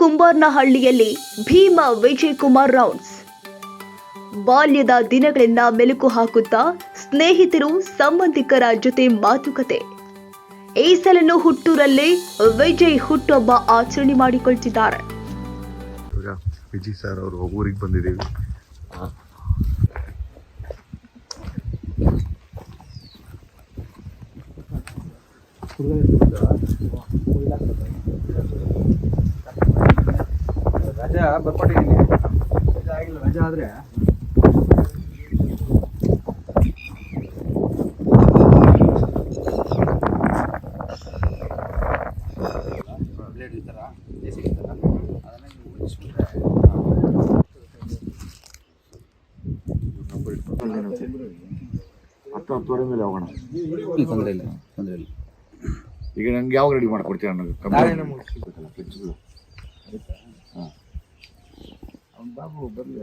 ಕುಂಬಾರ್ನಹಳ್ಳಿಯಲ್ಲಿ Bhima Vijay Kumar rounds. ಬಾಲ್ಯದ ದಿನಗಳಿಂದ ಮೆಲುಕು ಹಾಕುತ್ತಾ ಸ್ನೇಹಿತರು ಸಂಬಂಧಿಕರ ಜೊತೆ ಮಾತುಕತೆ. ಈ ಸಲನು ಹುಟ್ಟೂರಲ್ಲೇ ವಿಜಯ್ ಹುಟ್ಟುಹಬ್ಬ ಆಚರಣೆ ಮಾಡಿಕೊಳ್ತಿದ್ದಾರೆ. ವಿಜಯ್ ಸರ್ ಅವರು ಊರಿಗೆ ಬಂದಿದ್ದೀವಿ. ರಜಾ ಬರ್ಕೊಟ್ಟಿದ್ದೀನಿ ರಜಾ ಆಗಿಲ್ಲ ರಜಾ ಆದರೆ. ಬ್ಲೇಡ್ ಈ ಥರ ಅದನ್ನ ನೀವು ಹತ್ತು ಹತ್ತುವರೆ ಮೇಲೆ ಹೋಗೋಣ ತೊಂದರೆ ಇಲ್ಲ ತೊಂದರೆ ಇಲ್ಲ. ಈಗ ನಂಗೆ ಯಾವಾಗ ರೆಡಿ ಮಾಡ್ಕೊಡ್ತೀರ ನನಗೆ ನಾಳೆನೇ ಫ್ರಿಜ್ಗಳು ಅವ್ನು ಬಾಬು ಬರಲಿ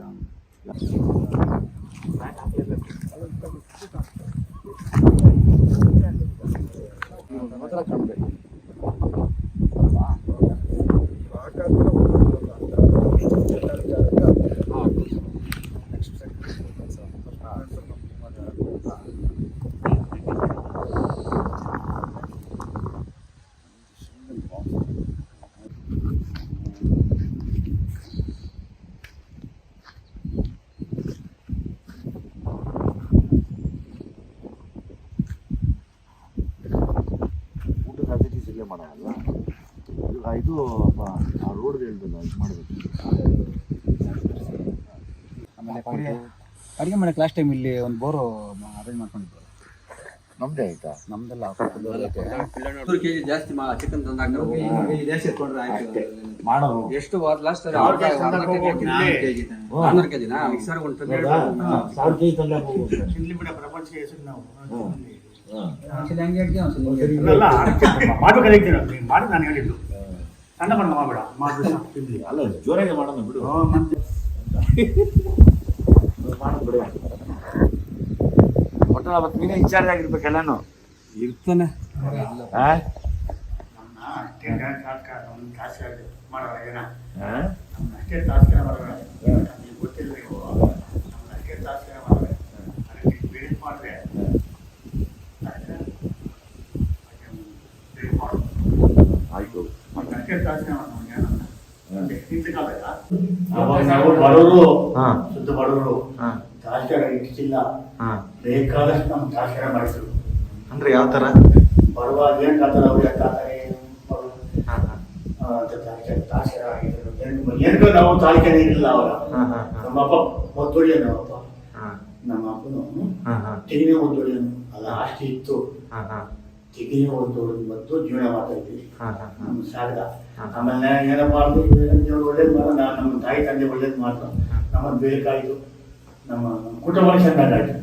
ಇಲ್ಲೇ ಮಾಡೋಲ್ಲ ಇದು ಅಪ್ಪ ಆ ರೋಡ್ ಹೇಳ್ದಲ್ಲ ಇದು ಮಾಡಬೇಕು. ಆಮೇಲೆ ಅಡುಗೆ ಮಾಡಕ್ಕೆ ಲಾಸ್ಟ್ ಟೈಮ್ ಇಲ್ಲಿ ಒಂದು ಬೋರು ಅರೇಂಜ್ ಮಾಡ್ಕೊಂಡಿದ್ದು ನಮ್ದೇ ಆಯ್ತಾ? ನಮ್ದೆಲ್ಲ ನೂರು ಕೆಜಿ ಜಾಸ್ತಿ ಮಾ ಚಿಕನ್ ತಂದು ಜಾಸ್ತಿ ಇಟ್ಕೊಂಡ್ರೆ ಆಯ್ತು. ಮಾಡೋರು ಎಷ್ಟು ಲಾಸ್ಟ್ ನಾನ್ನೂರು ಕೆಜಿನಾ ಮಿಕ್ಸರ್ ಒಂದು ಸಾವಿರ ಕೆ ಜಿ ತಂದೆ ಒಂದ್ಸಲ ಹಂಗೆ ಹೇಳ್ತೀವಿ ಒಂದ್ಸಲ ಹಿಂಗೆ. ಹೇಳ್ತೀವಿ. ಅಲ್ಲ ಮಾಡ್ಬೇಕಾಗಿತ್ತು ನೀನು ಮಾಡಿ ನಾನು ಹೇಳಿದ್ದು. ಸಣ್ಣ ಬಣ್ಣ ಮಾಡಬೇಡ ಮಾಡಿ ತಿನ್ಲಿ. ಅಲ್ಲ ಜೋರಾಗಿ ಮಾಡೋಣ ಬಿಡು. ಮತ್ತೆ. ಮಾಡೋಣ ಬಿಡು. ಒಟ್ಟು ಅವತ್ತು ನೀನೇ ಇನ್ಚಾರ್ಜ್ ಆಗಿರ್ಬೇಕೆಲ್ಲಾನು ಇರ್ತಾನೆ. ಆ? ಅಷ್ಟೇ ತಾತ್ಕಾಲ ಒಂದು ತಾಸು ಮಾಡೋಣ ಏನ? ಆ? ಅಷ್ಟೇ ತಾಸ್ಕರ ಮಾಡೋಣ ನಿಮ್ಗೆ ಗೊತ್ತಿಲ್ಲ ನೀವು ನಮ್ಮ ಅಷ್ಟೇ ತಾಸ್ಕರ ಮಾಡೋಣ ಅದಕ್ಕೆ ಬಿಡಿಸ್ ಮಾಡಿದ್ರೆ ಬಿಡಿಸ್ ಮಾಡು ಆಯ್ತು ಮತ್ತೆ ಅಷ್ಟೇ ತಾಸ್ಕರ ಮಾಡೋಣ ಏನನ್ನ ಹಿಂದೆ ಕಾಲದಾಗ ಅವಾಗ ನಾವು ಬಡವರು ಹಾ. ಶುದ್ಧ ಬಡವರು ಇಷ್ಟಿಲ್ಲ. ಹಾ. ಬೇಕಾದಷ್ಟು ನಮ್ಮ ತಾಸ್ಕರ ಮಾಡಿದ್ರು. ಅಂದ್ರೆ ಯಾವ ತರ? ಬಡವ ಏನ್ ಕಾತರ ಅವ್ರು ಯಾಕೆ ಕಾತಾರೆ ಆಗಿದ್ರು. ಏನಕ್ಕೂ ನಾವು ತಾಳ್ಕೆನೇ ಇರಲಿಲ್ಲ ಅವರ ಹಾ ಹಾ ಹಾ. ನಮ್ಮಪ್ಪ ಒತ್ತೊಡಿಯ ನಮ್ಮಪ್ಪ ಹಾ. ನಮ್ಮ ಅಪ್ಪನು ಹಾ ಹಾ. ತೆಗಿನೇ ಒತ್ತೊಡಿಯನು ಅಲ್ಲ ಆಸ್ತಿ ಇತ್ತು ಹಾ ಒಂದು ಮತ್ತು ಜೀವನ ಮಾಡ್ತಾ ಇದ್ವಿ ಹಾ ಹಾ ಹಾ. ನಮ್ಮ ಸಾಗದ ಹಾ. ಆಮೇಲೆ ಏನಪ್ಪ ಅಂದ್ರೆ ದೇವ್ರು ಒಳ್ಳೇದು ಮಾಡ ನಮ್ಮ ತಾಯಿ ತಂದೆ ಒಳ್ಳೇದು ಮಾಡ್ತಾರೆ ನಮ್ಮ ಬೇಕಾಯಿತು ನಮ್ಮ ನಮ್ಮ ಕುಟುಂಬ ಚೆನ್ನಾಗಾಯ್ತು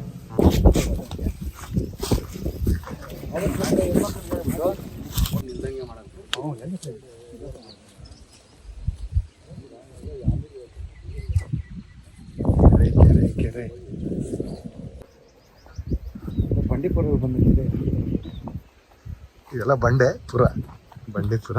ಬಂಡೀಪುರ ಬಂದಿದೆ ಇದೆಲ್ಲ ಬಂಡೆ ಪುರ. ಬಂಡೆ ಪುರ.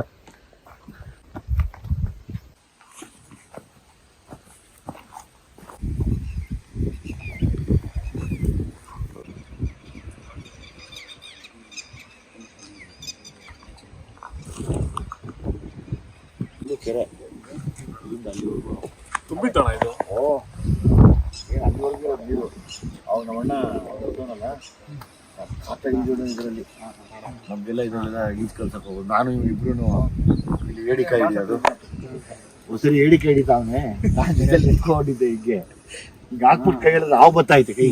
ಕೆರೆ. ತುಂಬಿತ್ತಣ ಇದು? ಓ ಏನು ಅಲ್ಲಿವರೆಗೂ ನೀರು. ನಮ್ಮಣ್ಣ ಇದರಲ್ಲಿ. ನಮಗೆಲ್ಲ ಇದನ್ನೆಲ್ಲ ಈಜು ಕಲ್ಸಕ್ಕೆ ಹೋಗೋದು. ನಾನು ಇಬ್ರು ಇಲ್ಲಿ ಏಡಿಕಾಯಿ ಹಿಡಿಯೋದು ಒಂದ್ಸರಿ ಏಡಿಕಾಯಿ ಹಿಡಿತಾವನೆ ನಾನು ಜೊತೆಲಿ ಹೀಗೆ. ಈಗ ಹಾಕ್ಬಿಟ್ಟು ಕೈ ಹಿಡಿದ್ರೆ ಹಾವು ಬತ್ತಾಯ್ತು ಕೈ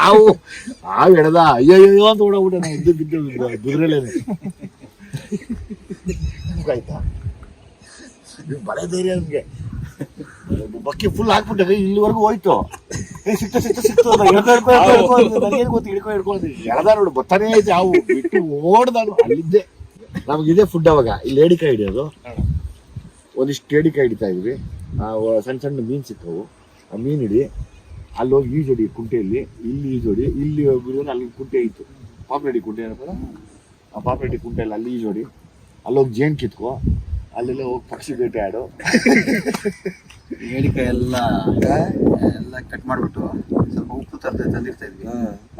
ಹಾವು ಹಾವು ಹಿಡ್ದ ಅಯ್ಯಯ್ಯೋ ಅಂತ ಓಡೋಗ್ಬಿಟ್ಟೆ ನಾನು. ಎದ್ದು ಬಿದ್ದು ದುದ್ರಲ್ಲೇನೆ ಆಯ್ತಾ? ಬಳೆ ಧೈರ್ಯ ನಮ್ಗೆ. ಬಕ್ಕಿ ಫುಲ್ ಹಾಕ್ಬಿಟ್ಟೆ ಇಲ್ಲಿವರೆಗೂ ಹೋಯ್ತು. ಸಿಕ್ತು ಸಿಕ್ತ ಸಿಕ್ತ ಹಿಡ್ಕೊ ನನಗೇನು ಗೊತ್ತು ಎಳ್ದ ನೋಡು ಬತ್ತಾನೇ ಐತೆ ಅವು ಬಿಟ್ಟು ಓಡ್ದಾನು ಅಲ್ಲಿದ್ದೆ. ನಮ್ಗೆ ಇದೇ ಫುಡ್ ಅವಾಗ. ಇಲ್ಲಿ ಏಡಿಕಾಯಿ ಹಿಡಿಯೋದು. ಒಂದಿಷ್ಟು ಏಡಿಕಾಯಿ ಹಿಡಿತಾ ಇದ್ವಿ. ಸಣ್ಣ ಸಣ್ಣ ಮೀನು ಸಿಕ್ಕವು ಆ ಮೀನು ಹಿಡಿ ಅಲ್ಲಿ ಹೋಗಿ ಈಜೊಡಿ ಕುಂಟೆಯಲ್ಲಿ ಇಲ್ಲಿ ಈಜೊಡಿ ಇಲ್ಲಿ ಬಿಡೋದು ಅಲ್ಲಿ ಕುಂಟೆ ಇತ್ತು. ಪಾಪ್ರೆಡ್ಡಿ ಕುಂಟೆ ಏನಪ್ಪ? ಆ ಪಾಪ್ರೆಡ್ಡಿ ಕುಂಟೆಯಲ್ಲಿ ಅಲ್ಲಿ ಈಜೊಡಿ ಅಲ್ಲೋಗಿ ಜೇನು ಕಿತ್ಕೋ ಅಲ್ಲೆಲ್ಲ ಹೋಗಿ ಪಕ್ಷಿ ಬೇಟೆ ಆಡು ಹೇಳಿಕೆ ಎಲ್ಲ ಎಲ್ಲ ಕಟ್ ಮಾಡ್ಬಿಟ್ಟು ಸ್ವಲ್ಪ ಉಪ್ಪು ತರ್ತಾ ತಂದಿರ್ತಾ ಇದ್ವಿ.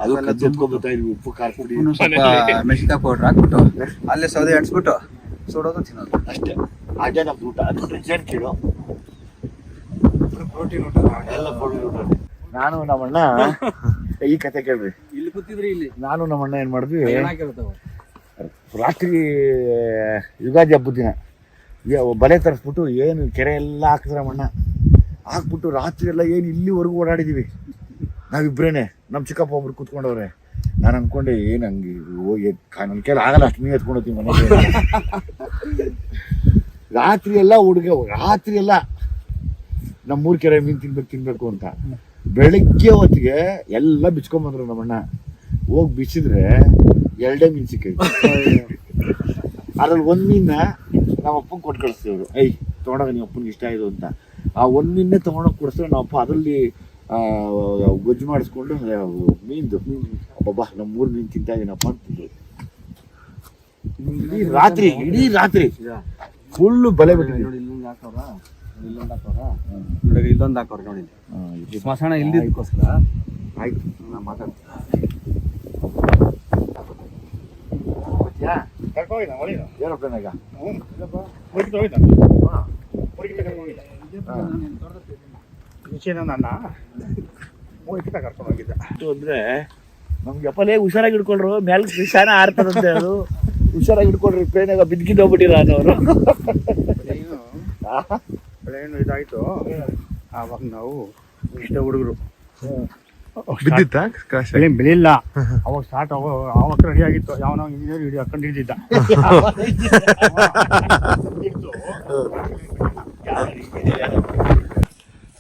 ಅದು ಅವೆಲ್ಲ ಕದ್ದು ಇದ್ವಿ ಉಪ್ಪು ಖಾರ ಪುಡಿ. ಸ್ವಲ್ಪ ಮೆಣಸಿನ್ಕಾಯಿ ಪೌಡ್ರ್ ಹಾಕ್ಬಿಟ್ಟು ಅಲ್ಲೇ ಸೌದೆ ಅಡ್ಸ್ಬಿಟ್ಟು ಸುಡೋದು ತಿನ್ನೋದು. ಅಷ್ಟೇ. ಅದೇ ನಮ್ದು ಊಟ. ಅದು ಬಿಟ್ರೆ ಕೇಳು. ಪ್ರೋಟೀನ್ ಊಟ ಎಲ್ಲ ಪ್ರೋಟೀನ್ ಊಟ. ನಾನು ನಮ್ಮಣ್ಣ ಈ ಕತೆ ಕೇಳ್ರಿ. ಇಲ್ಲಿ ಕೂತಿದ್ರಿ ಇಲ್ಲಿ. ನಾನು ನಮ್ಮಣ್ಣ ಏನ್ ಮಾಡಿದ್ವಿ? ರಾತ್ರಿ ಯುಗಾದಿ ಹಬ್ಬದ ದಿನ. ಬಲೆ ತರಿಸ್ಬಿಟ್ಟು ಏನು ಕೆರೆ ಎಲ್ಲ ಹಾಕಿದ್ರೆ ಮಣ್ಣ? ಹಾಕ್ಬಿಟ್ಟು ರಾತ್ರಿ ಎಲ್ಲ ಏನು ಇಲ್ಲಿವರೆಗೂ ಓಡಾಡಿದ್ದೀವಿ ನಾವಿಬ್ರೇನೆ. ನಮ್ಮ ಚಿಕ್ಕಪ್ಪ ಒಬ್ರು ಕೂತ್ಕೊಂಡವ್ರೆ. ನಾನು ಅನ್ಕೊಂಡೆ ಏನು ಹಂಗೆ ಹೋಗಿ ನನ್ನ ಕೈಲಿ ಆಗಲ್ಲ ಅಷ್ಟು ನೀರು ಎತ್ಕೊಂಡು ಹೋಗ್ತೀವಿ ಮನೆಗೆ. ರಾತ್ರಿ ಎಲ್ಲ ಹುಡುಗ ರಾತ್ರಿ ಎಲ್ಲ ನಮ್ಮೂರು ಕೆರೆ ಮೀನು ತಿನ್ಬೇಕು ತಿನ್ಬೇಕು ಅಂತ. ಬೆಳಗ್ಗೆ ಹೊತ್ತಿಗೆ ಎಲ್ಲ ಬಿಚ್ಕೊಂಬಂದ್ರು ನಮ್ಮಣ್ಣ ಹೋಗಿ ಬಿಚ್ಚಿದ್ರೆ ಎರಡೇ ಮೀನು ಸಿಕ್ಕೈತೆ ಅದ್ರಲ್ಲಿ ಒಂದು ಮೀನ್ನ ನಮ್ಮ ಅಪ್ಪಂಗೆ ಕೊಟ್ಟು ಕಳಿಸ್ತಿದ್ರು ಐ ತೊಗೊಂಡಾಗ ನಿಮ್ಮ ಅಪ್ಪನಿಗೆ ಇಷ್ಟ ಆಯ್ತು ಅಂತ. ಆ ಒಂದಿನ್ನೇ ತೊಗೊಂಡೋಗಿ ಕೊಡಿಸಿದ್ರೆ ನಮ್ಮ ಅಪ್ಪ ಅದರಲ್ಲಿ ಗೊಜ್ಜು ಮಾಡಿಸ್ಕೊಂಡು ಮೀನು ಮೀನ್ದು. ಅಬ್ಬಬ್ಬಾ ನಮ್ಮ ಮೂರು ಮೀನು ತಿಂತಾ ಇದೀನಪ್ಪ ಅಂತಿದ್ರು ಇಡೀ ರಾತ್ರಿ ಇಡೀ ರಾತ್ರಿ ಫುಲ್ಲು ಬಲೆ ಬಿಟ್ಟಿದೆ ನೋಡಿ ಇಲ್ಲೊಂದು ಹಾಕವ್ರ ಇಲ್ಲೊಂದು ಹಾಕವ್ರ ನೋಡಿ ಇಲ್ಲೊಂದು ಹಾಕವ್ರ ನೋಡಿ. ಸ್ಮಶಾನ ಇಲ್ದಿದ್ದಕ್ಕೋಸ್ಕರ ಆಯ್ತು ನಾನು ಮಾತಾಡ್ತೀನಿ. ಕರ್ಕೊಂಡೋಗಿದ್ದ ಒಳಗೆ ಏನಪ್ಪ ಈಗ. ಹ್ಞೂ ಹೋಗಿದ್ದ ನನ್ನ. ಹೋಗಿದ್ದ ಕರ್ಕೊಂಡು ಹೋಗಿದ್ದ. ಅಂದ್ರೆ ನಮ್ಗೆ ಅಪ್ಪಲೇ ಹುಷಾರಾಗಿ ಹಿಡ್ಕೊಂಡ್ರು ಮ್ಯಾಲ ಶಾನ ಆರ್ತದಂತೆ ಅದು. ಹುಷಾರಾಗಿ ಹಿಡ್ಕೊಂಡ್ರಿ ಪೇನಾಗ ಬಿದ್ಕಿದ್ದು ಹೋಗ್ಬಿಟ್ಟಿಲ್ಲ ಅನ್ನೋರು. ಪ್ಲೇನು ಇದಾಯಿತು. ಆವಾಗ ನಾವು ಇಷ್ಟ ಹುಡುಗರು. ಬಿದ್ದಿತ್ತಾ? ಕ್ರಾಶ್ ಬೆಳೆ ಬೆಳೆಯಿಲ್ಲ ಅವಾಗ ಸ್ಟಾರ್ಟ್ ಅವಾಗ ರೆಡಿ ಆಗಿತ್ತು. ಯಾವನೋ ಇಂಜಿನಿಯರ್ ಹಿಡಿದು ಹಾಕೊಂಡು ಹಿಡಿದಿದ್ದ.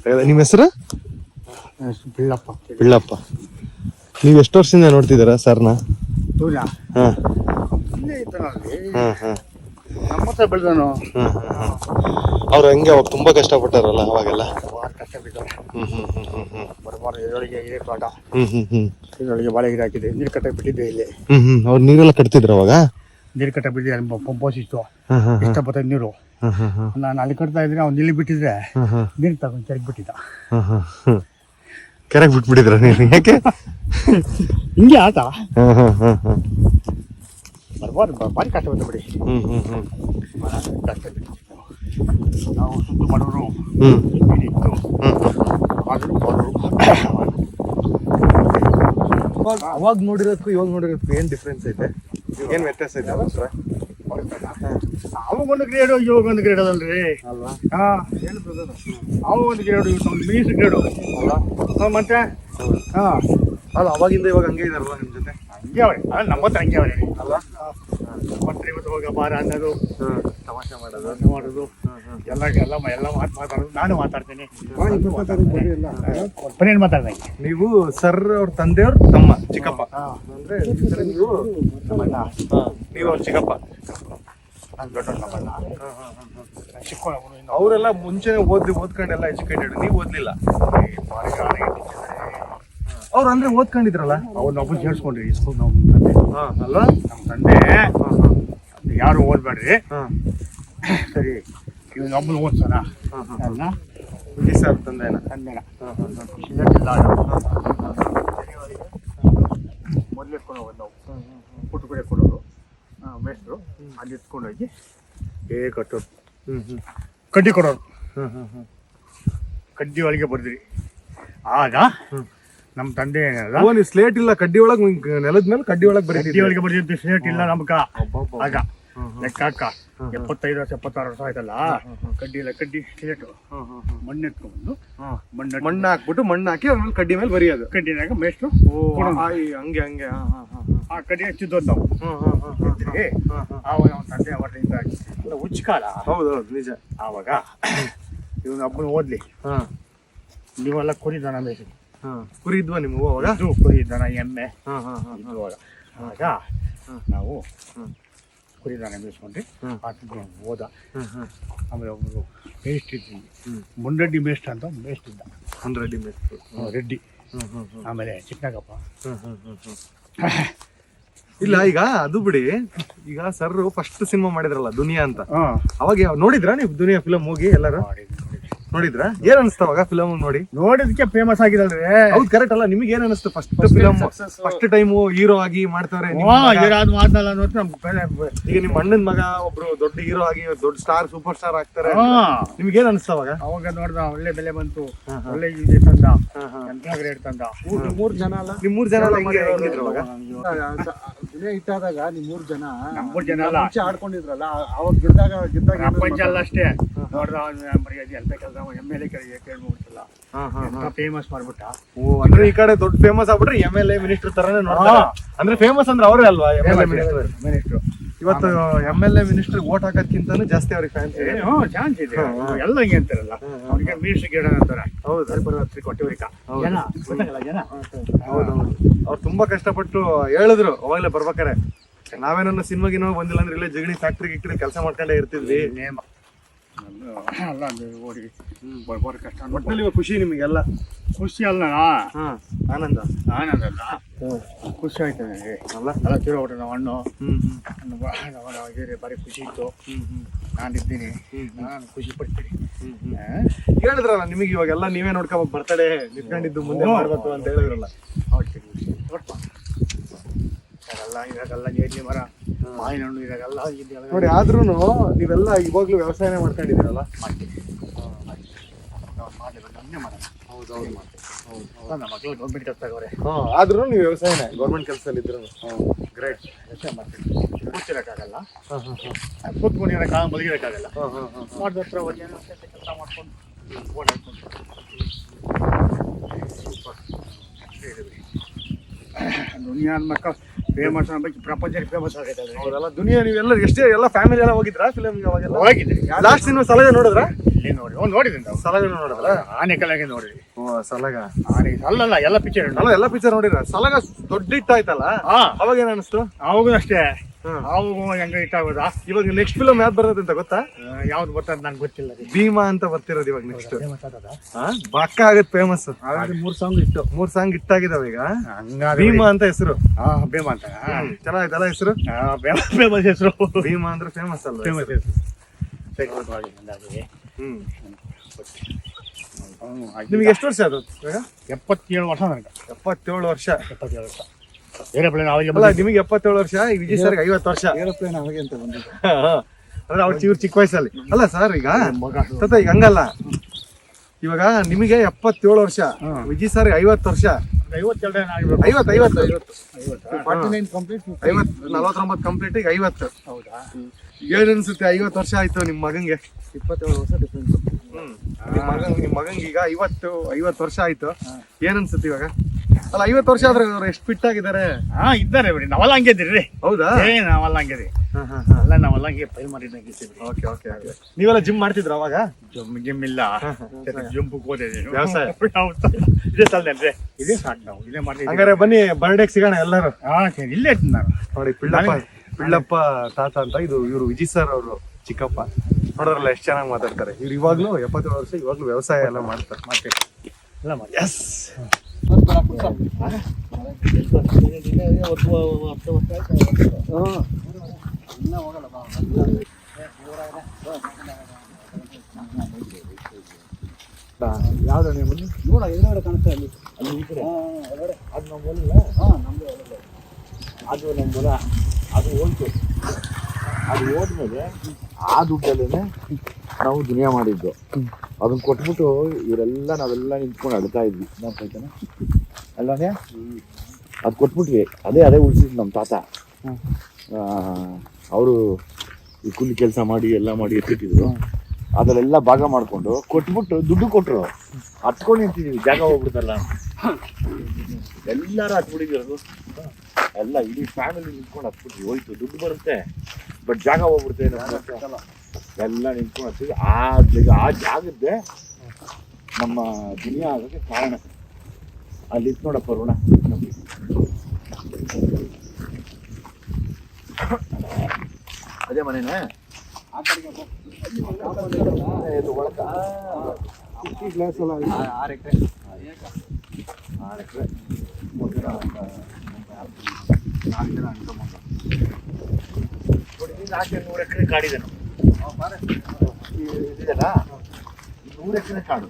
ನಿಮ್ಮ ಹೆಸರು? ಬಿಳ್ಳಪ್ಪ ಬಿಳ್ಳಪ್ಪ. ನೀವು ಎಷ್ಟು ವರ್ಷದಿಂದ ನೋಡ್ತಿದ್ದೀರಾ ಸರ್ನ? ಸೂರ್ಯ. ಹಾಂ. ಇಲ್ಲೇ ಇದ್ದಾನಲ್ಲಿ ಹಾ ಹಾಂ ನಮ್ಮ ಹತ್ರ ಬೆಳೆದನು ಅವ್ರು ಹಂಗೆ ಅವಾಗ ತುಂಬಾ ಕಷ್ಟಪಟ್ಟಾರಲ್ಲ ಅವಾಗೆಲ್ಲ? ಕಷ್ಟ ಬಿದ್ದವ್ರೆ ಹ್ಮ್ ಹ್ಮ್ ಹ್ಮ್ ಹ್ಮ್. ಹ್ಮ್ ಬರಬಾರ ಇದರೊಳಗೆ ಇದೇ ತೋಟ ಇದರೊಳಗೆ ಬಾಳೆ ಗಿಡ ಹಾಕಿದೆ ನೀರು ಕಟ್ಟ ಬಿಟ್ಟಿದ್ದೆ ಇಲ್ಲಿ ಅವ್ರು ನೀರೆಲ್ಲ ಕಟ್ತಿದ್ರು ಅವಾಗ? ನೀರು ಕಟ್ಟ ಬಿಟ್ಟಿದ್ದೆ ಪಂಪೋಸಿತ್ತು ಹಾ ಹಾ ಇಷ್ಟ ಬರ್ತದೆ ನೀರು. ನಾನು ಅಲ್ಲಿ ಕಟ್ತಾ ಇದ್ರೆ ಅವ್ನು ಇಲ್ಲಿ ಬಿಟ್ಟಿದ್ರೆ ನೀರು ತಗೊಂಡು ಕೆರೆಗೆ ಬಿಟ್ಟಿದ್ದ ಕೆರೆಗೆ ಬಿಟ್ಬಿಟ್ಟಿದ್ರ ನೀವು ಯಾಕೆ? ಹಿಂಗೆ ಆಟ ಬರ್ಬಾರ್ದು ಬರಬಾರ್ದು ಭಾರಿ ಕಷ್ಟ ಬಂದು ಬಿಡಿ. ಕಷ್ಟ ಬಿಟ್ಟಿದ್ದು ನಾವು ಸುತ್ತು ಮಾಡೋರು ಹ್ಮ್. ಇತ್ತು ಆದರೂ ಬರೋರು ಅವಾಗ ನೋಡಿರೋದಕ್ಕೂ ಇವಾಗ ನೋಡಿರೋದಕ್ಕೂ ಏನು ಡಿಫ್ರೆನ್ಸ್ ಐತೆ? ಏನು ವ್ಯತ್ಯಾಸ ಐತೆ ಸರ್ ಅವಾಗ ಒಂದು ಗ್ರೇಡು ಇವಾಗ ಒಂದು ಗ್ರೇಡ್ ಅದಲ್ರಿ. ಅಲ್ವಾ? ಹಾ? ಅವಾಗ ಒಂದು ಗ್ರೇಡು ಒಂದು ಮೀಸ್ ಗ್ರೇಡು ಅಲ್ಲ ಮತ್ತೆ? ಹಾಂ. ಅಲ್ಲ ಅವಾಗಿಂದ ಇವಾಗ ಹಂಗೆ ಇದಾರಲ್ಲ ನಿಮ್ಮ ಜೊತೆ? ಹಂಗೆ ಅವ್ರೆ ಅಲ್ಲ ನಮ್ಮ ಹತ್ರ ಹಂಗೆ ಅವಳಿ ಅಲ್ವಾ? ಮತ್ತೆ ಇವತ್ತು ಹೋಗ ಬಾರ ಅನ್ನೋದು. ಹ್ಮ್. ತಮಾಷೆ ಮಾಡೋದು? ಎಲ್ಲ ಎಲ್ಲ ಎಲ್ಲ ಮಾತು ಮಾತಾಡೋದು. ನಾನು ಮಾತಾಡ್ತೀನಿ. ಮಾತಾಡ್ದೆ ನೀವು ಸರ್ ಅವ್ರ ತಂದೆಯವ್ರ ತಮ್ಮ ಚಿಕ್ಕಪ್ಪ? ಹಾ. ಅಂದ್ರೆ ನೀವು ನಮ್ಮಣ್ಣ. ಹಾ, ನೀವು ಅವ್ರ ಚಿಕ್ಕಪ್ಪ? ನಾನು ದೊಡ್ಡ ನಮ್ಮಣ್ಣ. ಚಿಕ್ಕ ಅವರೆಲ್ಲ ಮುಂಚೆ ಓದಿ ಓದ್ಕೊಂಡೆಲ್ಲ ಎಜುಕೇಟೆಡ್. ನೀವು ಓದ್ಲಿಲ್ಲ? ಅವ್ರು ಅಂದ್ರೆ ಓದ್ಕೊಂಡಿದ್ರಲ್ಲ? ಅವ್ರು ನಾವು ಸೇರಿಸ್ಕೊಂಡ್ರಿ ಸ್ಕೂಲ್ ನಮ್ಮ ತಂದೆ. ಹಾ ಅಲ್ವಾ? ನಮ್ಮ ತಂದೆ. ಯಾರು ಓದ್ಬೇಡ್ರಿ. ಹಾ. ಸರಿ. ಇವ್ನು ಒಬ್ಬನು ಹಾ ಅಲ್ಲ ಈ ಸರ್ ತಂದೆನ. ತಂದೆನ. ಸಿಗಕ್ಕಿಲ್ಲ ಮೊದಲು ಎತ್ಕೊಂಡು ಹೋಗೋದು ನಾವು ಪುಟ್ಟು ಕಡೆ ಕೊಡೋದು ಮೇಸ್ಟ್ರು ಅಲ್ಲಿ ಎತ್ಕೊಂಡು ಹೋಗಿ ಏ ಕಟ್ಟೋದು ಹ್ಞೂ ಹ್ಞೂ ಕಡ್ಡಿ ಕೊಡೋರು. ಹ್ಞೂ ಹ್ಞೂ ಹ್ಮ್. ಕಡ್ಡಿ ಒಳಗೆ ಬರ್ದ್ರಿ ಆಗ ನಮ್ಮ ತಂದೆ ಏನಲ್ಲ ನೀವು ಸ್ಲೇಟ್ ಇಲ್ಲ ಕಡ್ಡಿ ಒಳಗೆ ನೆಲದ ಮೇಲೆ ಕಡ್ಡಿ ಒಳಗೆ ಕಡ್ಡಿ ಬರೀತಿದ್ರಿ ಒಳಗೆ ಬರ್ದಿದ್ದು ಸ್ಲೇಟ್ ಇಲ್ಲ ನಮ್ಗೆ. ಆಗ ಹ್ಮ್ ಹ್ಮ್. ಲೆಕ್ಕ ಹಾಕ. ಎಪ್ಪತ್ತೈದು ವರ್ಷ ಎಪ್ಪತ್ತಾರು ವರ್ಷ ಆಯ್ತಲ್ಲ? ಕಡ್ಡಿ ಇಲ್ಲ ಕಡ್ಡಿ ಹ್ಮ್. ಮಣ್ಣು ಎತ್ಕೊಂಡು. ಮಣ್ಣು ಮಣ್ಣು ಹಾಕ್ಬಿಟ್ಟು ಮಣ್ಣು ಹಾಕಿ ಅದ್ರ ಮೇಲೆ ಕಡ್ಡಿ ಮೇಲೆ ಬರೆಯೋದು. ಕಡ್ಡಿನಾಗ ಈ ಹಂಗೆ ಹಂಗೆ. ಆ ಕಡ್ಡಿ ಹಚ್ಚಿದ್ದು ನಾವು. ಆವಾಗ ನಮ್ಮ ತಂದೆ ಅವರಿಂದ ಅಲ್ಲ ಉಚ್ಚಕಾಲ ಹೌದು ಹೌದು ನಿಜ. ಆವಾಗ ಇವನ ಹಬ್ಬನ ಓದ್ಲಿ. ಹಾ. ನೀವೆಲ್ಲ ಕುರಿ ದನ ಮೇಯಿಸಿ ಹಾ. ಕುರಿ ಇದ್ವಾ ನಿಮ್ಗೆ ಅವಾಗ? ಕುರಿ ದನ ಎಮ್ಮೆ ಹಾ ಹಾ ಹಾ ಹಾ. ಇದ್ವು ಆಗ ನಾವು. ಕುರಿ ನಾನು ಮೇಯಿಸ್ಕೊಂಡ್ರಿ ಆಟಕ್ಕೆ ಆತನ ಹೋದ. ಆಮೇಲೆ ಒಬ್ಬರು ಮೇಸ್ಟ್ ಇದ್ದೀನಿ. ಮುಂಡಡ್ಡಿ ಮೇಸ್ಟ್ ಅಂತ ಮೇಸ್ಟ್ ಇದ್ದ. ಮುಂಡಡ್ಡಿ ಮೇಸ್ಟ್ ರೆಡ್ಡಿ. ಆಮೇಲೆ ಚಿಕ್ಕನಾಗಪ್ಪ. ಇಲ್ಲ ಈಗ ಅದು ಬಿಡಿ. ಈಗ ಸರ್ ಫಸ್ಟ್ ಸಿನಿಮಾ ಮಾಡಿದ್ರಲ್ಲ ದುನಿಯಾ ಅಂತ. ಅವಾಗ ನೋಡಿದ್ರಾ ನೀವು ದುನಿಯಾ ಫಿಲಮ್ ಹೋಗಿ ಎಲ್ಲರೂ? ನೋಡಿದ್ರಾ? ಏನ್ ಅನಿಸ್ತ ಅವಾಗ ಫಿಲಮ್ ನೋಡಿ? ನೋಡಿದಕ್ಕೆ ಫೇಮಸ್ ಆಗಿದಲ್ರಿ ಹೌದು ಕರೆಕ್ಟ್ ಅಲ್ಲ ನಿಮಗೆ ಏನ್ ಅನಿಸ್ತು first film first time hero ಆಗಿ ಮಾಡ್ತಾರೆ ನಿಮ್ ಬೆಲೆ- ಈಗ ನಿಮ್ಮ ಅಣ್ಣನ ಮಗ ಒಬ್ರು ದೊಡ್ಡ ಹೀರೋ ಆಗಿ ದೊಡ್ಡ ಸ್ಟಾರ್ ಸೂಪರ್ ಸ್ಟಾರ್ ಆಗ್ತಾರೆ ನಿಮ್ಗೆ ಏನ್ ಅನಿಸ್ತ ಅವಾಗ ಅವಾಗ ನೋಡ್ದ ಒಳ್ಳೆ ಬೆಲೆ ಬಂತು. ಒಳ್ಳೆ ಇದೆ ತಂದ. ಎಂತ ರೇಟ್ ತಂದ. ಮೂರ್ ಜನ ಅಲ್ಲ? ನಿಮ್ ಮೂರ್ ಜನ ಅಲ್ಲ ಅವಾಗ ದುನಿಯಾ ಇಟ್ಟಾದಾಗ ನಿಮ್ ಮೂರ್ ಜನ ನಮ್ಮೂರ್ ಜನ ಅಲ್ಲ. ಮುಂಚೆ ಆಡ್ಕೊಂಡಿದ್ರಲ್ಲ ಅವಾಗ ಗೆದ್ದಾಗ ಗೆದ್ದಾಗ ಏನಾದ್ರು ಪ್ರಪಂಚ ಅಲ್ಲ ಅಷ್ಟೇ. ನೋಡ್ದ ಎಂತ ಕೆಲಸ ಎಂ ಎಲ್ ಎ ಕೇಳ್ಬಿಡ್ತಿಲ್ಲ ಹಾ, ಹಾ, ಹಾ. ಫೇಮಸ್ ಮಾಡ್ಬಿಟ್ಟ? ಓ ಅಂದ್ರೆ ಈ ಕಡೆ ದೊಡ್ಡ ಫೇಮಸ್ ಆಗ್ಬಿಟ್ರೆ ಎಂ ಎಲ್ ಎ ಮಿನಿಸ್ಟರ್ ತರಾನೇ ನೋಡ್ತಾರೆ. ಅಂದ್ರೆ ಫೇಮಸ್ ಅಂದ್ರೆ ಅವರೇ ಅಲ್ವಾ? M L A minister minister ಇವತ್ತು M L A minister vote ಹಾಕೋದಕ್ಕಿಂತ ಜಾಸ್ತಿ ಅವ್ರಿಗೆ ಫ್ಯಾನ್ಸ್ ಇದೆ. ಹ್ಞೂ ಚಾನ್ಸ್ ಇದೆ. ಎಲ್ಲ ಹಿಂಗೆ ಅಂತಾರಲ್ಲ. ಅವ್ರಿಗೆ ಮಿನಿಸ್ಟ್ರ್ ಗಿಡ ಅಂತಾರೆ. ಹೌದು. ಬರುವತ್ರಿ ಕೊಟ್ಟಿವ್ರಿಕ. ಜನ ಗೊತ್ತಾಗಲ್ಲ ಜನ? ಹೌದೌದು. ಅವ್ರು ತುಂಬಾ ಕಷ್ಟಪಟ್ಟು ಹೇಳಿದ್ರು ಅವಾಗಲೇ ಬರ್ಬೇಕಾರೆ. ನಾವೇನನ್ನ ಸಿನಿಮಾಗಿನೋ ಬಂದಿಲ್ಲ ಅಂದ್ರೆ ಇಲ್ಲೇ ಜಗಣಿ ಫ್ಯಾಕ್ಟ್ರಿ ಗಿಕ್ಟ್ರಿ ಕೆಲಸ ಮಾಡ್ಕೊಂಡೇ ಇರ್ತಿದ್ವಿ. ನೇಮ. ಅಲ್ಲ ಓಡಿ ಬರ್ಬೋದು ಕಷ್ಟ ಒಟ್ಟಿನಲ್ಲಿ ಖುಷಿ ನಿಮಗೆಲ್ಲ? ಖುಷಿ ಅಲ್ಲ ಹಾಂ ಆನಂದ. ಅಲ್ಲ ಖುಷಿ ಆಯ್ತು ನನಗೆ. ಅಲ್ಲ? ಎಲ್ಲ ತಿರುಗ್ಬಿಟ್ಟು ನಾವು ಹಣ್ಣು ಹ್ಞೂ ಬ- ನಾವು- ಬೇರೆ ಬಾರಿ ಖುಷಿ ಇತ್ತು. ಹ್ಮ್ ಹ್ಮ್. ನಾನಿದ್ದೀನಿ. ನಾನು ಖುಷಿ ಪಡ್ತೀನಿ. ಆ? ಹೇಳಿದ್ರಲ್ಲ ನಿಮಗೆ ಇವಾಗೆಲ್ಲ ನೀವೇ ನೋಡ್ಕೊಬೇಕು ಬರ್ತಡೆ ನಿಂತ್ಕೊಂಡಿದ್ದು ಮುಂದೆ ಮಾಡ್ಬೇಕು ಅಂತ ಹೇಳಿದ್ರಲ್ಲ. ಅವಾಗ ಖುಷಿ. ನೋಡ್ಪ. ಇವಾಗೆಲ್ಲ ಇವಾಗೆಲ್ಲ ನೇರಳೆ ಮರ? ಮಾವಿನ ಹಣ್ಣು ಇದಾಗಲ್ಲ ಇದೆಯಲ್ಲ ನೋಡಿ ಆದ್ರೂ ನೀವೆಲ್ಲ ಇವಾಗ್ಲೂ ವ್ಯವಸಾಯನೇ ಮಾಡ್ಕೊಂಡಿದ್ದೀರಲ್ಲ? ಮಾಡ್ತೀವಿ. ನಾವು ಹೌದು ನನ್ನೇ ಮಾಡೋಣ ನಮ್ಮ ಮಕ್ಕಳು ಗೌರ್ಮೆಂಟ್ ಕೆಲಸ ಹಾ ಆದ್ರೂ ನೀವು ವ್ಯವಸಾಯನೇ ಗೌರ್ಮೆಂಟ್ ಕೆಲಸದಲ್ಲಿ ಇದ್ರು ಗ್ರೇಟ್ ಕೆಲಸ ಮಾಡ್ತೀವಿ. ಕೂತಿರೋಕ್ಕಾಗಲ್ಲ. ಇರೋಕ್ಕಾಗ ಮಲಗಿರೋಕ್ಕಾಗಲ್ಲ. ಮಾಡಿದ ಹತ್ರ ಕೆಲಸ ಮಾಡ್ಕೊಂಡು ಓಡಾಡ್ಕೊಂಡು ದುನಿಯಾ ಮಕ್ಕ ಫೇಮಸ್ ಬಗ್ಗೆ ಪ್ರಪಂಚಕ್ಕೆ ಫೇಮಸ್ ಆಗೈತೆ ಅದು. ಹೌದಲ್ಲ ದುನಿಯಾ ನೀವೆಲ್ಲ ಎಷ್ಟೇ ಎಲ್ಲ ಫ್ಯಾಮಿಲಿ ಎಲ್ಲ ಹೋಗಿದ್ರಾ ಫಿಲಮ್ ಅವಾಗೆಲ್ಲ? ಹೋಗಿದ್ರಿ ಲಾಸ್ಟ್ ನೀವು ಸಲಗ ನೋಡಿದ್ರ? ಇಲ್ಲಿ ನೋಡಿ ಒಂದು ನೋಡಿದ್ದೀನಿ ನಾವು. ಸಲಗ ನೋಡಿದ್ರ? ಆನೆ ಕಲೆಗೆ ನೋಡಿದ್ವಿ. ಓ ಸಲಗ. ಆನೆ ಅಲ್ಲಲ್ಲ ಎಲ್ಲ ಪಿಕ್ಚರ್ ಅಲ್ಲ ಎಲ್ಲ ಪಿಕ್ಚರ್ ನೋಡಿದ್ರ? ಸಲಗ ದೊಡ್ಡ ಇಟ್ಟ ಹಾ. ಅವಾಗ ಏನ್ ಅನಿಸ್ತು? ಅವಾಗೂ ಅಷ್ಟೇ. ಅವಾಗೂ ಹೆಂಗ ಇಟ್ಟಾಗೋದಾ ಇವಾಗ ನೆಕ್ಸ್ಟ್ ಫಿಲಮ್ ಯಾವ್ದು ಬರ್ತದೆ ಅಂತ ಗೊತ್ತಾ? ಯಾವ್ದು ಬರ್ತದೆ ನಂಗೆ ಗೊತ್ತಿಲ್ಲ ರೀ ಭೀಮಾ ಅಂತ ಬರ್ತಿರೋದು ಇವಾಗ ನೆಕ್ಸ್ಟ್ ಬಕ್ಕ ಆಗತ್ ಫೇಮಸ್ ಮೂರ್ ಸಾಂಗ್ ಇಟ್ಟು. ಮೂರ್ ಸಾಂಗ್ ಇಟ್ಟಾಗಿದಾವ ಈಗ. ಭೀಮಾ ಅಂತ ಹೆಸರು. ಭೀಮಾ ಭೀಮ ಅಂತ. ಚೆನ್ನಾಗಿತ್ತಲ್ಲ ಹೆಸರು? ಫೇಮಸ್ ಹೆಸರು. ಭೀಮಾ ಅಂದ್ರೆ ಫೇಮಸ್ ಅಲ್ವಾ ಫೇಮಸ್ ಹೆಸರು? ಹ್ಮ್. ನಿಮ್ಗೆ ಎಷ್ಟು ವರ್ಷ ಅದು ಎಪ್ಪತ್ತೇಳು ವರ್ಷ ನನಗೆ. ಎಪ್ಪತ್ತೇಳು ವರ್ಷ. ಎಪ್ಪತ್ತೇಳು ವರ್ಷ. ಏರೋಪ್ಲೇನ್ ಅವಾಗ ಅಲ್ಲ ನಿಮಗೆ ಎಪ್ಪತ್ತೇಳು ವರ್ಷ ಈಗ ವಿಜಯ್ ಸರ್ಗೆ ಐವತ್ತು ವರ್ಷ. ಏರೋಪ್ಲೇನ್ ಅವಾಗ ಅಂತ ಬಂದ ಅಂದ್ರೆ ಅವ್ರ ಇವ್ರು ಚಿಕ್ಕ ವಯಸ್ಸಲ್ಲಿ. ಅಲ್ಲ ಸರ್ ಈಗ ಮಗ. ತತ ಈಗ ಹಂಗಲ್ಲ. ಇವಾಗ ನಿಮಗೆ ಎಪ್ಪತ್ತೇಳು ವರ್ಷ ವಿಜಯ್ ಸರ್ ಐವತ್ತು ವರ್ಷ. ಐವತ್ತು ಐವತ್ತು. ಐವತ್ತು. ಕಂಪ್ಲೀಟ್ ಐವತ್ತು ನಲವತ್ತೊಂಬತ್ತು ಕಂಪ್ಲೀಟ್ ಈಗ ಐವತ್ತು. ಹೌದಾ? ಏನ್ ಅನ್ಸುತ್ತೆ ಐವತ್ತು ವರ್ಷ ಆಯ್ತು ನಿಮ್ ಮಗಂಗೆ? ಇಪ್ಪತ್ತೇಳು ವರ್ಷ ಡಿಫ್ರೆನ್ಸ್ ಹ್ಮ್. ನಿಮ್ ಮಗನ್ ನಿಮ್ ಮಗಂಗೆ ಈಗ ಐವತ್ತು ಐವತ್ತು ವರ್ಷ ಆಯ್ತು. ಏನನ್ಸುತ್ತೆ ಅನ್ಸುತ್ತೆ ಇವಾಗ? ಅಲ್ಲ ಐವತ್ತು ವರ್ಷ ಆದ್ರೆ ಅವ್ರು ಎಷ್ಟು ಫಿಟ್ ಆಗಿದ್ದಾರೆ? ಹಾ ಇದ್ದಾರೆ ಬಿಡಿ. ನಾವೆಲ್ಲ ಹಂಗೆ ಇದ್ದೀರಿ. ಹೌದಾ? ಏ ನಾವೆಲ್ಲ ಹಂಗೆ ರೀ ಹಾ ಹಾ ಹಾ. ಅಲ್ಲ ನಾವೆಲ್ಲ ಹಂಗೆ ಫೈಲ್ ಮಾಡಿದಂಗೆ ಓಕೆ ಓಕೆ ಓಕೆ ನೀವೆಲ್ಲ ಜಿಮ್ ಮಾಡ್ತಿದ್ರ ಅವಾಗ? ಜಿಮ್ ಜಿಮ್ ಇಲ್ಲ. ಜಂಪು ಹೋದಿದ್ದೀನಿ ವ್ಯವಸಾಯ. ಇದೇ ಸಲ್ದೇನ್ರಿ ಇದೇ ಸಾಕು ನಾವು. ಇದೇ ಮಾಡ್ತೀವಿ ಹಂಗಾರೆ ಬನ್ನಿ ಬರ್ಡೇಗೆ ಸಿಗೋಣ ಎಲ್ಲರೂ. ಹಾ ಇಲ್ಲೇ ಇರ್ತೀನಿ ನಾನು. ನೋಡಿ ಪಿಳ್ಳಪ್ಪ ಪಿಳ್ಳಪ್ಪ ತಾತ ಅಂತ ಇದು ಇವರು ವಿಜಯ್ ಸರ್ ಅವರು ಚಿಕ್ಕಪ್ಪ. ನೋಡೋರಲ್ಲ ಎಷ್ಟು ಚೆನ್ನಾಗಿ ಮಾತಾಡ್ತಾರೆ. ಇವ್ರು ಇವಾಗ್ಲೂ ಎಪ್ಪತ್ತೇಳು ವರ್ಷ ಇವಾಗ್ಲೂ ವ್ಯವಸಾಯ ಎಲ್ಲ ಮಾಡ್ತಾರೆ. ಮಾಡ್ತೀವಿ. ಎಲ್ಲ ಮಾಡಿ ಎಸ್ ಯಾವ್ದು ನೋಡ ಎದುರುಗಡೆ ಕಾಣಿಸ್ತಾ ಅಲ್ಲಿ ಅಲ್ಲಿ ನಮ್ದು ಒಳಗಡೆ. ಅದು ನಮ್ಮ ಹೊಲ ಅದು ಹೋಯ್ತು ಅದು ಹೋದ್ಮೇಲೆ ಆ ದುಡ್ಡಲ್ಲೇನೆ ನಾವು ದುನಿಯಾ ಮಾಡಿದ್ದು ಅದನ್ನ ಕೊಟ್ಬಿಟ್ಟು ಇವರೆಲ್ಲ ನಾವೆಲ್ಲ ನಿಂತ್ಕೊಂಡು ಅಡ್ತಾ ಇದ್ವಿ. ನೋಡ್ತಾಯ್ತಾನೆ ಅಲ್ಲನೇ ಅದು ಕೊಟ್ಬಿಟ್ವಿ. ಅದೇ ಅದೇ ಉಳಿಸಿದ್ ನಮ್ಮ ತಾತ. ಅವರು ಈ ಕೂಲಿ ಕೆಲಸ ಮಾಡಿ, ಎಲ್ಲ ಮಾಡಿ ಎತ್ತಿಟ್ಟಿದ್ರು. ಅದನ್ನೆಲ್ಲ ಭಾಗ ಮಾಡ್ಕೊಂಡು ಕೊಟ್ಬಿಟ್ಟು ದುಡ್ಡು ಕೊಟ್ರು. ಹತ್ಕೊಂಡು ನಿಂತಿದ್ದೀವಿ ಜಾಗ ಹೋಗ್ಬಿಡ್ತಲ್ಲ ಎಲ್ಲರೂ ಹತ್ಬಿಟ್ಟಿದ್ರು. ಎಲ್ಲ ಇಡೀ ಫ್ಯಾಮಿಲಿ ನಿಂತ್ಕೊಂಡು ಹತ್ಬಿಟ್ವಿ. ಹೋಯ್ತು. ದುಡ್ಡು ಬರುತ್ತೆ. ಬಟ್ ಜಾಗ ಹೋಗ್ಬಿಡ್ತೇನೆ. ಎಲ್ಲ ನಿಂತ್ಕೊಂಡು ಆ ಜಾಗ ಆ ಜಾಗದ್ದೇ ನಮ್ಮ ದುನಿಯಾ ಆಗೋಕ್ಕೆ ಕಾರಣ. ಅಲ್ಲಿ ನೋಡಪ್ಪ ಋಣ ನಮಗೆ ಅದೇ ಮನೇನ? ಇದು ಒಳಕ? ಆರು ಎಕರೆ. ಆರು ಎಕರೆ. ಮೂರು ಜನ ನಾಲ್ಕು ಜನ ನೂರು ಎಕರೆ ಕಾಡಿದೆ ನಾವು. ಇದೆಯಲ್ಲ ನೂರು ಎಕರೆ ಕಾಡು.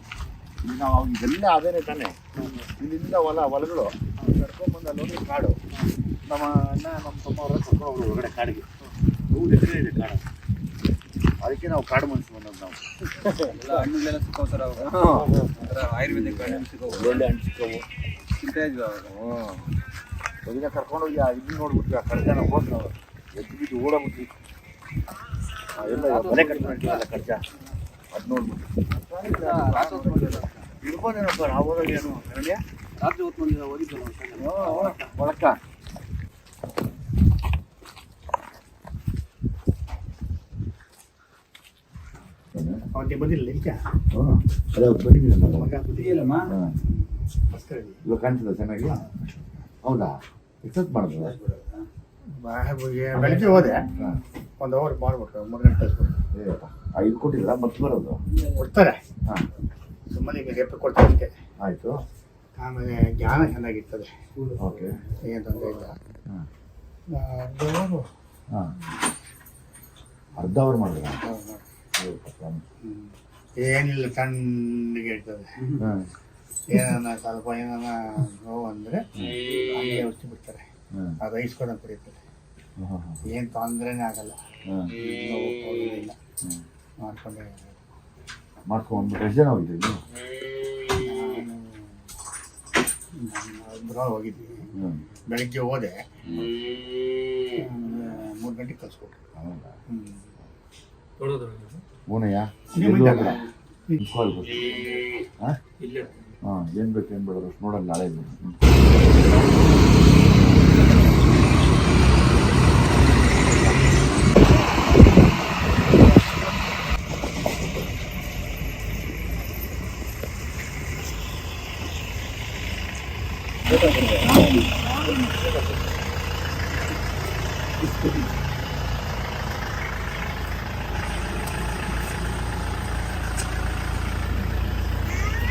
ಇಲ್ಲಿ ನಾವು ಇದೆಲ್ಲ ಅದೇನೆ ತಾನೆ. ಇಲ್ಲಿಂದ ಹೊಲ ಹೊಲಗಳು ಕರ್ಕೊಂಡ್ಬಂದು ಅಲ್ಲಿ ಹೋಗಿ ಕಾಡು. ನಮ್ಮ ಅಣ್ಣ ನಮ್ಮ ತಮ್ಮ ಅವರ ಕರ್ಕೊಂಡು ಹೋಗ್ರು ಹೊರಗಡೆ ಕಾಡಿಗೆ. ನೂರು ಎಕರೆ ಇದೆ ಕಾಡು. ಅದಕ್ಕೆ ನಾವು ಕಾಡು ಮನುಷ್ಯ ಬಂದದ್ದು ನಾವು. ಎಲ್ಲ ಹಣ್ಣುಗಳೆಲ್ಲ ಸಿಕ್ಕವು ಅವಾಗ. ಒಂಥರ ಆಯುರ್ವೇದಿಕ್ ಹಣ್ಣು ಸಿಕ್ಕವು. ಒಳ್ಳೆ ಹಣ್ಣು ಸಿಕ್ಕವು. ತಿಂತಾ ಇದ್ವಿ ಅವಾಗ. ಹ್ಞೂ ಕರ್ಕೊಂಡೋಗಿ ಆ ಇದನ್ನ ನೋಡ್ಬಿಟ್ವಿ ಆ ಕಡ್ಜಾನ ಹೋದ್ ನಾವು ಎದ್ದು ಬಿದ್ದು ಎಲ್ಲ ಮನೆ ಕಟ್ಕೊಂಡಿಲ್ಲ ನೋಡ್ಬಿಟ್ಟು ಇರ್ಬೋದೇನಪ್ಪ ನಾವು ಹೋದಾಗ ಏನು ಅರಣ್ಯ ರಾತ್ರಿ ಹೊತ್ತು ಬಂದಿಲ್ಲ ಓದಿದ್ದಲ್ಲ ಒಳಕ್ಕ ಅವನಿಗೆ ಬಂದಿಲ್ಲ ಈಗ ಅದೇ ಮಸ್ಕರಲ್ಲಿ ಇವಾಗ ಕಾಣ್ತದ ಚೆನ್ನಾಗಿ ಹೌದಾ ಎಷ್ಟೊತ್ತು ಮಾಡಿದ್ರು ಬೆಳಿಗ್ಗೆ ಹೋದೆ ಒಂದು ಅವರ್ ಮಾಡ್ಬಿಟ್ರು ಮೂರು ಗಂಟೆ ಕಳಿಸ್ಬಿಟ್ರು. ಐದು ಕೊಟ್ಟಿಲ್ಲ ಮತ್ತೆ ಬರೋದು? ಕೊಡ್ತಾರೆ. ಹಾಂ. ಸುಮ್ಮನೆ ಈಗ ರೇಪು ಕೊಡ್ತಾರೆ ಅಷ್ಟೇ. ಆಯಿತು. ಆಮೇಲೆ ಜ್ಞಾನ ಚೆನ್ನಾಗಿರ್ತದೆ. ಓಕೆ. ಏನು ತೊಂದರೆ ಇಲ್ಲ. ಹಾಂ. ಅದು ಹಾಂ. ಅರ್ಧ ಅವರ್ ಮಾಡಿದ್ರ? ಏನಿಲ್ಲ ತಣ್ಣಗೆ ಇರ್ತದೆ. ಏನಾನ ಸ್ವಲ್ಪ ಏನಾನ ನೋವು ಅಂದರೆ ಹಂಗೆ ಔಷಧಿ ಬಿಡ್ತಾರೆ. ಹಾಂ. ಅದು ಕೂಡ ಕುಡಿತಾರೆ ಏನು ತೊಂದರೆನೇ ಆಗಲ್ಲ. ಹ್ಞೂ ಮಾಡ್ಕೊಂಡೆ ಮಾಡ್ಕೊಂಡು ಎಷ್ಟು ಜನ ಹೋಗಿದ್ರಿ ಹೋಗಿದ್ವಿ. ಬೆಳಿಗ್ಗೆ ಹೋದೆ. ಮೂರು ಗಂಟೆಗೆ ಕಳಿಸ್ಕೊಟ್ರು. ಹೌದಾ? ಹಾಂ. ಹಾ? ಹಾ ಏನ್ ಬೇಕು ಏನ್ ಬೇಡ ಅಷ್ಟು ನೋಡೋಣ ನಾಳೆ ಇದು. ಹ್ಮ್.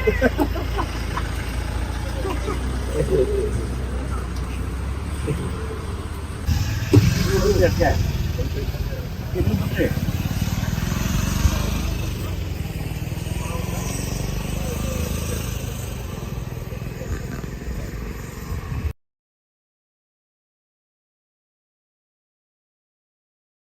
ಇದು ಬಿಟ್ರೆ